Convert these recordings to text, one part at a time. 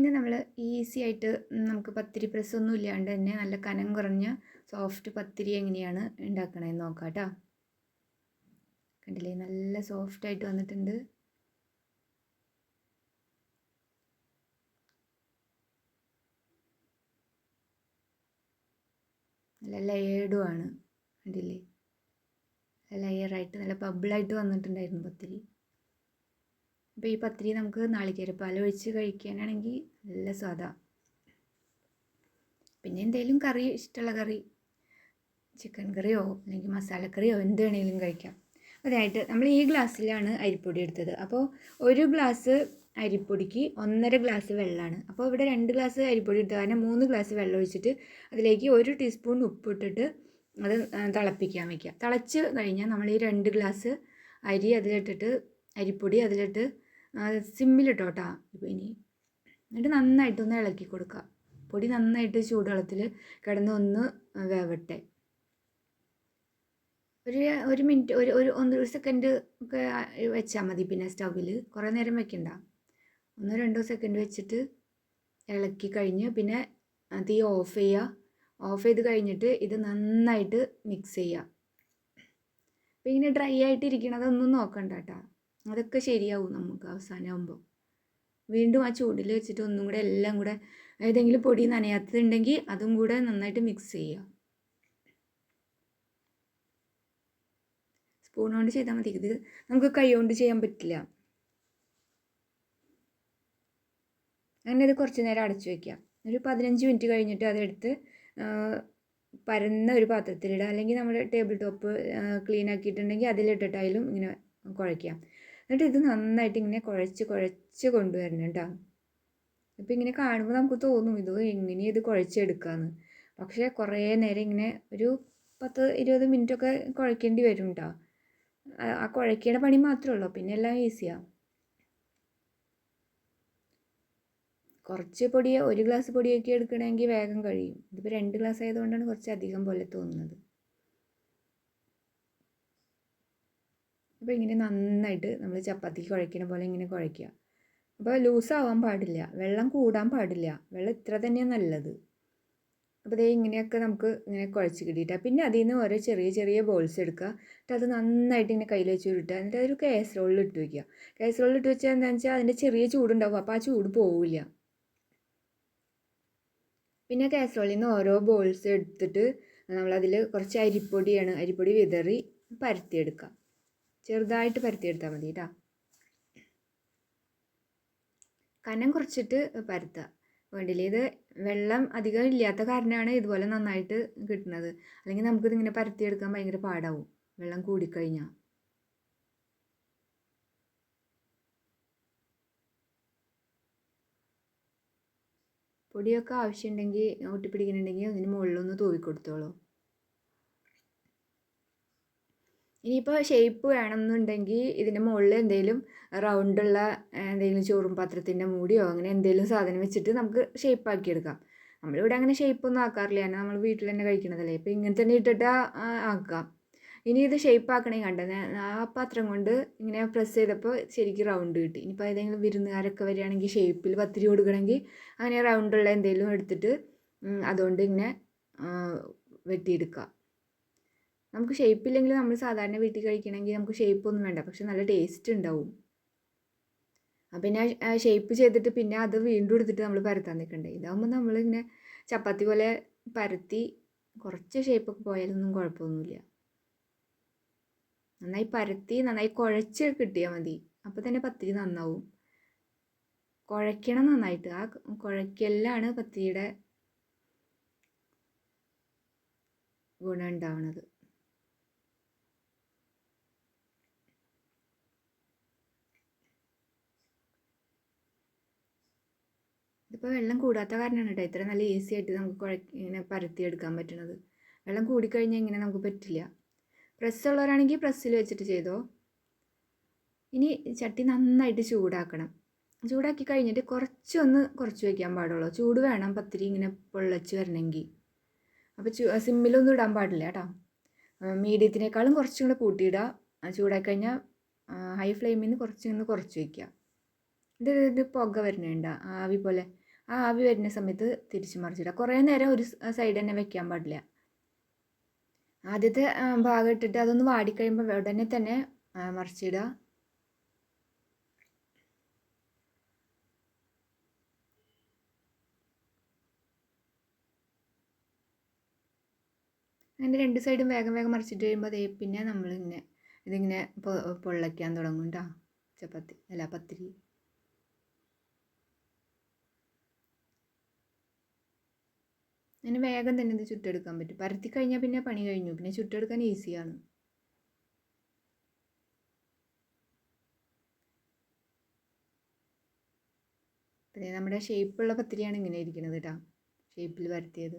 പിന്നെ നമ്മൾ ഈസി ആയിട്ട് നമുക്ക് പത്തിരി പ്രസ് ഒന്നും ഇല്ലാണ്ട് തന്നെ നല്ല കനം കുറഞ്ഞ സോഫ്റ്റ് പത്തിരി എങ്ങനെയാണ് ഉണ്ടാക്കണതെന്ന് നോക്കാം കേട്ടോ കണ്ടില്ലേ? നല്ല സോഫ്റ്റ് ആയിട്ട് വന്നിട്ടുണ്ട്. നല്ല ലയേഡും ആണ്. കണ്ടില്ലേ? ലെയറായിട്ട് നല്ല ബബിളായിട്ട് വന്നിട്ടുണ്ടായിരുന്നു പത്തിരി. അപ്പോൾ ഈ പത്തിരി നമുക്ക് നാളികേരപ്പാൽ ഒഴിച്ച് കഴിക്കാനാണെങ്കിൽ നല്ല സ്വാദാണ് പിന്നെ എന്തെങ്കിലും കറി ഇഷ്ടമുള്ള കറി ചിക്കൻ കറിയോ അല്ലെങ്കിൽ മസാലക്കറിയോ എന്ത് വേണമെങ്കിലും കഴിക്കാം. അതായിട്ട് നമ്മൾ ഈ ഗ്ലാസ്സിലാണ് അരിപ്പൊടി എടുത്തത്. അപ്പോൾ ഒരു ഗ്ലാസ് അരിപ്പൊടിക്ക് ഒന്നര ഗ്ലാസ് വെള്ളമാണ്. അപ്പോൾ ഇവിടെ രണ്ട് ഗ്ലാസ് അരിപ്പൊടി എടുത്ത് കാരണം മൂന്ന് ഗ്ലാസ് വെള്ളം ഒഴിച്ചിട്ട് അതിലേക്ക് ഒരു ടീസ്പൂൺ ഉപ്പിട്ടിട്ട് അത് തിളപ്പിക്കാൻ വയ്ക്കുക തിളച്ച് കഴിഞ്ഞാൽ നമ്മൾ ഈ രണ്ട് ഗ്ലാസ് അരി അതിലിട്ടിട്ട് അരിപ്പൊടി അതിലിട്ട് സിമ്മിലിട്ടോ കേട്ടോ ഇനി എന്നിട്ട് നന്നായിട്ട് ഒന്ന് ഇളക്കി കൊടുക്കുക പൊടി നന്നായിട്ട് ചൂടുവെള്ളത്തിൽ കിടന്ന് ഒന്ന് വേവട്ടെ. ഒരു ഒരു മിനിറ്റ് ഒരു ഒരു ഒന്ന് സെക്കൻഡ് ഒക്കെ വെച്ചാൽ മതി പിന്നെ സ്റ്റൗവിൽ കുറേ നേരം വെക്കണ്ട. ഒന്നോ രണ്ടോ സെക്കൻഡ് വെച്ചിട്ട് ഇളക്കി കഴിഞ്ഞ് പിന്നെ തീ ഓഫ് ചെയ്യുക ഓഫ് ചെയ്ത് കഴിഞ്ഞിട്ട് ഇത് നന്നായിട്ട് മിക്സ് ചെയ്യുക അപ്പോൾ ഇങ്ങനെ ഡ്രൈ ആയിട്ട് ഇരിക്കണതൊന്നും നോക്കണ്ട കേട്ടോ അതൊക്കെ ശരിയാവും നമുക്ക് അവസാനമാകുമ്പോൾ വീണ്ടും ആ ചൂടിൽ വെച്ചിട്ട് ഒന്നും കൂടെ എല്ലാം കൂടെ ഏതെങ്കിലും പൊടി നനയാത്തതുണ്ടെങ്കിൽ അതും കൂടെ നന്നായിട്ട് മിക്സ് ചെയ്യുക സ്പൂൺ കൊണ്ട് ചെയ്താൽ മതി. ഇത് നമുക്ക് കൈ കൊണ്ട് ചെയ്യാൻ പറ്റില്ല. അങ്ങനെ ഇത് കുറച്ച് നേരം അടച്ചു വയ്ക്കുക ഒരു പതിനഞ്ച് മിനിറ്റ് കഴിഞ്ഞിട്ട് അതെടുത്ത് പരന്ന ഒരു പാത്രത്തിലിടുക. അല്ലെങ്കിൽ നമ്മുടെ ടേബിൾ ടോപ്പ് ക്ലീൻ ആക്കിയിട്ടുണ്ടെങ്കിൽ അതിലിട്ടിട്ടായാലും ഇങ്ങനെ കുഴയ്ക്കാം. എന്നിട്ട് ഇത് നന്നായിട്ട് ഇങ്ങനെ കുഴച്ച് കുഴച്ച് കൊണ്ടുവരണം കേട്ടോ അപ്പോൾ ഇങ്ങനെ കാണുമ്പോൾ നമുക്ക് തോന്നും ഇത് എങ്ങനെ ഇത് കുഴച്ചെടുക്കാമെന്ന് പക്ഷേ കുറേ നേരം ഇങ്ങനെ ഒരു പത്ത് ഇരുപത് മിനിറ്റൊക്കെ കുഴക്കേണ്ടി വരും കേട്ടോ ആ കുഴക്കേണ്ട പണി മാത്രമേ ഉള്ളൂ. പിന്നെ എല്ലാം ഈസിയാണ് കുറച്ച് പൊടി ഒരു ഗ്ലാസ് പൊടിയൊക്കെ എടുക്കണമെങ്കിൽ വേഗം കഴിയും. ഇതിപ്പോൾ രണ്ട് ഗ്ലാസ് ആയതുകൊണ്ടാണ് കുറച്ച് അധികം പോലെ തോന്നുന്നത്. അപ്പോൾ ഇങ്ങനെ നന്നായിട്ട് നമ്മൾ ചപ്പാത്തി കുഴക്കുന്ന പോലെ ഇങ്ങനെ കുഴയ്ക്കുക അപ്പോൾ ലൂസാവാൻ പാടില്ല. വെള്ളം കൂടാൻ പാടില്ല. വെള്ളം ഇത്ര തന്നെയാണ് നല്ലത്. അപ്പോൾ ദേ ഇങ്ങനെയൊക്കെ നമുക്ക് ഇങ്ങനെ കുഴച്ച് കിട്ടിയിട്ടാണ് പിന്നെ അതിൽ നിന്ന് ഓരോ ചെറിയ ചെറിയ ബോൾസ് എടുക്കുക. എന്നിട്ട് അത് നന്നായിട്ട് ഇങ്ങനെ കയ്യിൽ വെച്ച് ഉരുട്ടുക. എന്നിട്ട് അതൊരു കാസറോളിൽ ഇട്ട് വയ്ക്കുക കാസറോളിൽ ഇട്ട് വെച്ചാൽ എന്താണെന്ന് വെച്ചാൽ അതിന്റെ ചെറിയ ചൂടുണ്ടാവും. അപ്പോൾ ആ ചൂട് പോവില്ല. പിന്നെ കാസറോളിൽ നിന്ന് ഓരോ ബോൾസ് എടുത്തിട്ട് നമ്മളതിൽ കുറച്ച് അരിപ്പൊടിയാണ്. അരിപ്പൊടി വിതറി പരത്തിയെടുക്കുക ചെറുതായിട്ട് പരത്തിയെടുത്താൽ മതി കേട്ടോ കനം കുറച്ചിട്ട് പരത്തുക. വേണ്ടില്ല? ഇത് വെള്ളം അധികം ഇല്ലാത്ത കാരണമാണ് ഇതുപോലെ നന്നായിട്ട് കിട്ടുന്നത്. അല്ലെങ്കിൽ നമുക്കിതിങ്ങനെ പരത്തിയെടുക്കാൻ ഭയങ്കര പാടാവും. വെള്ളം കൂടിക്കഴിഞ്ഞാൽ പൊടിയൊക്കെ ആവശ്യമുണ്ടെങ്കിൽ ഒട്ടിപ്പിടിക്കുന്നുണ്ടെങ്കിൽ അതിന് മുകളിലൊന്ന് തൂവി ഇനിയിപ്പോൾ ഷേപ്പ് വേണമെന്നുണ്ടെങ്കിൽ ഇതിന്റെ മുകളിൽ എന്തെങ്കിലും റൗണ്ടുള്ള എന്തെങ്കിലും ചോറും പാത്രത്തിന്റെ മൂടിയോ അങ്ങനെ എന്തെങ്കിലും സാധനം വെച്ചിട്ട് നമുക്ക് ഷേപ്പ് ആക്കിയെടുക്കാം നമ്മളിവിടെ അങ്ങനെ ഷേപ്പൊന്നും ആക്കാറില്ല. കാരണം നമ്മൾ വീട്ടിൽ തന്നെ കഴിക്കണതല്ലേ. ഇപ്പോൾ ഇങ്ങനെ തന്നെ ഇട്ടിട്ട് ആക്കാം. ഇനി ഇത് ഷേപ്പ് ആക്കണേ കണ്ടത് ആ പാത്രം കൊണ്ട് ഇങ്ങനെ പ്രസ് ചെയ്തപ്പോൾ ശരിക്കും റൗണ്ട് കിട്ടി. ഇനിയിപ്പോൾ ഏതെങ്കിലും വിരുന്നുകാരൊക്കെ വരികയാണെങ്കിൽ ഷേപ്പിൽ പത്തിരി കൊടുക്കണമെങ്കിൽ അങ്ങനെ റൗണ്ടുള്ള എന്തെങ്കിലും എടുത്തിട്ട് അതുകൊണ്ട് ഇങ്ങനെ വെട്ടിയെടുക്കുക നമുക്ക് ഷേപ്പ് ഇല്ലെങ്കിൽ നമ്മൾ സാധാരണ വീട്ടിൽ കഴിക്കണമെങ്കിൽ നമുക്ക് ഷേപ്പ് ഒന്നും വേണ്ട. പക്ഷെ നല്ല ടേസ്റ്റ് ഉണ്ടാവും. അപ്പം പിന്നെ ഷേപ്പ് ചെയ്തിട്ട് പിന്നെ അത് വീണ്ടും എടുത്തിട്ട് നമ്മൾ പരത്താൻ നിൽക്കണ്ടേ? ഇതാകുമ്പോൾ നമ്മളിങ്ങനെ ചപ്പാത്തി പോലെ പരത്തി കുറച്ച് ഷേപ്പൊക്കെ പോയാലൊന്നും കുഴപ്പമൊന്നുമില്ല. നന്നായി പരത്തി നന്നായി കുഴച്ച് കിട്ടിയാൽ മതി. അപ്പോൾ തന്നെ പത്തിരി നന്നാവും. കുഴയ്ക്കണം നന്നായിട്ട്. ആ കുഴയ്ക്കലാണ് പത്തിരിയുടെ ഗുണം ഉണ്ടാവുന്നത് ഇതിപ്പോൾ വെള്ളം കൂടാത്ത കാരണമാണ് കേട്ടോ ഇത്ര നല്ല ഈസി ആയിട്ട് നമുക്ക് കുഴ ഇങ്ങനെ പരത്തിയെടുക്കാൻ പറ്റുന്നത്. വെള്ളം കൂടിക്കഴിഞ്ഞാൽ ഇങ്ങനെ നമുക്ക് പറ്റില്ല. പ്രസ് ഉള്ളവരാണെങ്കിൽ പ്രസ്സിൽ വെച്ചിട്ട് ചെയ്തോ. ഇനി ചട്ടി നന്നായിട്ട് ചൂടാക്കണം. ചൂടാക്കി കഴിഞ്ഞിട്ട് കുറച്ചൊന്ന് കുറച്ച് വയ്ക്കാൻ പാടുള്ളൂ. ചൂട് വേണം പത്തിരി ഇങ്ങനെ പൊള്ളച്ച് വരണമെങ്കിൽ അപ്പോൾ ചു സിമ്മിലൊന്നും ഇടാൻ പാടില്ല കേട്ടോ മീഡിയത്തിനേക്കാളും കുറച്ചും കൂടെ കൂട്ടിയിടുക ചൂടാക്കി കഴിഞ്ഞാൽ ഹൈ ഫ്ലെയിമിൽ നിന്ന് കുറച്ച് നിന്ന് കുറച്ച് വയ്ക്കുക ഇത് ഇത് പുക വരുന്നുണ്ട് ആവി പോലെ ആ ആവി വരുന്ന സമയത്ത് തിരിച്ചു മറിച്ചിടുക. കുറേ നേരം ഒരു സൈഡ് തന്നെ വെക്കാൻ പാടില്ല. ആദ്യത്തെ ഭാഗം ഇട്ടിട്ട് അതൊന്ന് വാടിക്കഴിയുമ്പോൾ ഉടനെ തന്നെ മറിച്ചിടുക. അങ്ങനെ രണ്ട് സൈഡും വേഗം വേഗം മറിച്ചിട്ട് കഴിയുമ്പോൾ അതേ പിന്നെ നമ്മളിങ്ങനെ ഇതിങ്ങനെ പൊള്ളയ്ക്കാൻ തുടങ്ങും കേട്ടോ ചപ്പാത്തി അല്ല പത്തിരി. അങ്ങനെ വേഗം തന്നെ ഇത് ചുട്ടെടുക്കാൻ പറ്റും. പരത്തി കഴിഞ്ഞാൽ പിന്നെ പണി കഴിഞ്ഞു. പിന്നെ ചുട്ടെടുക്കാൻ ഈസിയാണ്. പിന്നെ നമ്മുടെ ഷേപ്പുള്ള പത്തിരിയാണ് ഇങ്ങനെ ഇരിക്കുന്നത് കേട്ടോ ഷേപ്പിൽ പരത്തിയത്.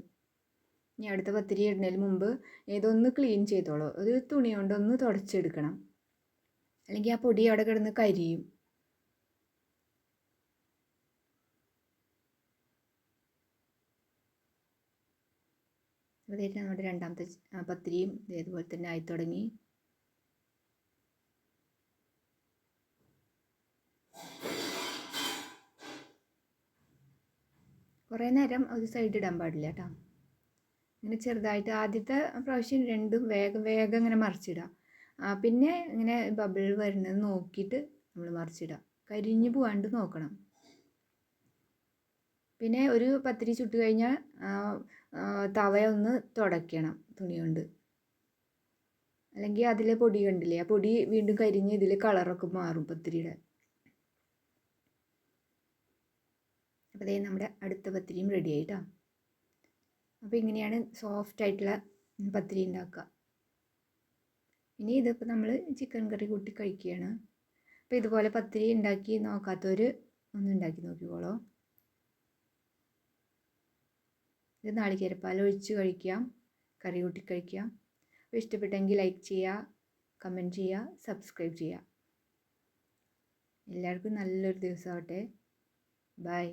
ഇനി അടുത്ത പത്തിരി ഇടുന്നതിന് മുമ്പ് ഇതൊന്ന് ക്ലീൻ ചെയ്തോളൂ. ഒരു തുണി കൊണ്ടൊന്ന് തുടച്ചെടുക്കണം. അല്ലെങ്കിൽ ആ പൊടി അവിടെ കിടന്ന് കരിയും. അതായിട്ട് നമ്മുടെ രണ്ടാമത്തെ പത്തിരിയും ഇതേപോലെ തന്നെ ആയി തുടങ്ങി. കുറേ നേരം ഒരു സൈഡ് ഇടാൻ പാടില്ല കേട്ടോ. ഇങ്ങനെ ചെറുതായിട്ട് ആദ്യത്തെ പ്രാവശ്യം രണ്ടും വേഗം വേഗം ഇങ്ങനെ മറിച്ചിടാം. പിന്നെ ഇങ്ങനെ ബബിൾ വരുന്നത് നോക്കിയിട്ട് നമ്മൾ മറിച്ചിടാം. കരിഞ്ഞു പോവാണ്ട് നോക്കണം. പിന്നെ ഒരു പത്തിരി ചുട്ട് കഴിഞ്ഞാൽ തവയൊന്ന് തുടയ്ക്കണം തുണി കൊണ്ട് അല്ലെങ്കിൽ അതിലെ പൊടി കണ്ടില്ലേ ആ പൊടി വീണ്ടും കരിഞ്ഞ് ഇതിൽ കളറൊക്കെ മാറും പത്തിരിയുടെ. അപ്പോൾ അതേ നമ്മുടെ അടുത്ത പത്തിരിയും റെഡി ആയിട്ടോ. അപ്പോൾ ഇങ്ങനെയാണ് സോഫ്റ്റ് ആയിട്ടുള്ള പത്തിരി ഉണ്ടാക്കുക ഇനി ഇതിപ്പോൾ നമ്മൾ ചിക്കൻ കറി കൂട്ടി കഴിക്കുകയാണ് അപ്പോൾ ഇതുപോലെ പത്തിരി ഉണ്ടാക്കി നോക്കാത്തവർ ഒന്ന് ഉണ്ടാക്കി നോക്കിക്കോളോ. ഇത് നാളികേരപ്പാൽ ഒഴിച്ച് കഴിക്കാം കറി കൂട്ടി കഴിക്കാം അപ്പോൾ ഇഷ്ടപ്പെട്ടെങ്കിൽ ലൈക്ക് ചെയ്യുക കമന്റ് ചെയ്യുക സബ്സ്ക്രൈബ് ചെയ്യുക. എല്ലാവർക്കും നല്ലൊരു ദിവസമാവട്ടെ. ബൈ